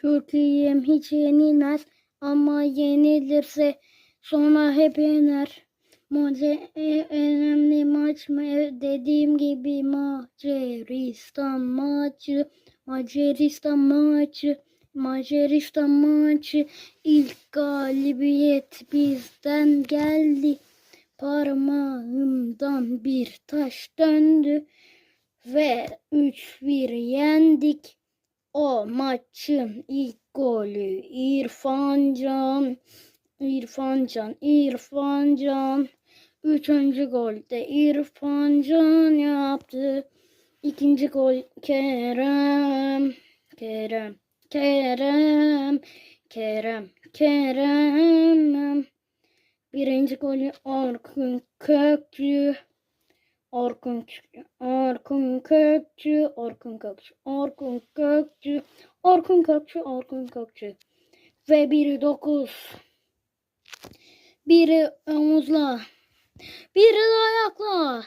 Türkiye'm hiç yenilmez ama yenilirse sonra hep yener. Mace e, önemli maç mı? Evet, Dediğim gibi Macaristan maçı, Macaristan maçı, Macaristan maçı. İlk galibiyet bizden geldi. Parmağımdan bir taş döndü ve 3-1 yendik. O maçın ilk golü İrfan Can. İrfan Can, İrfan Can. Üçüncü golde İrfan Can yaptı. İkinci gol Kerem. Kerem, Kerem, Kerem, Kerem. Birinci golü Orkun Köklü. Orkun Köklü, Orkun Kökçü, Orkun Kökçü, Orkun Kökçü, Orkun Kökçü, Orkun Kökçü. Ve biri dokuz. Biri omuzla. Biri ayakla.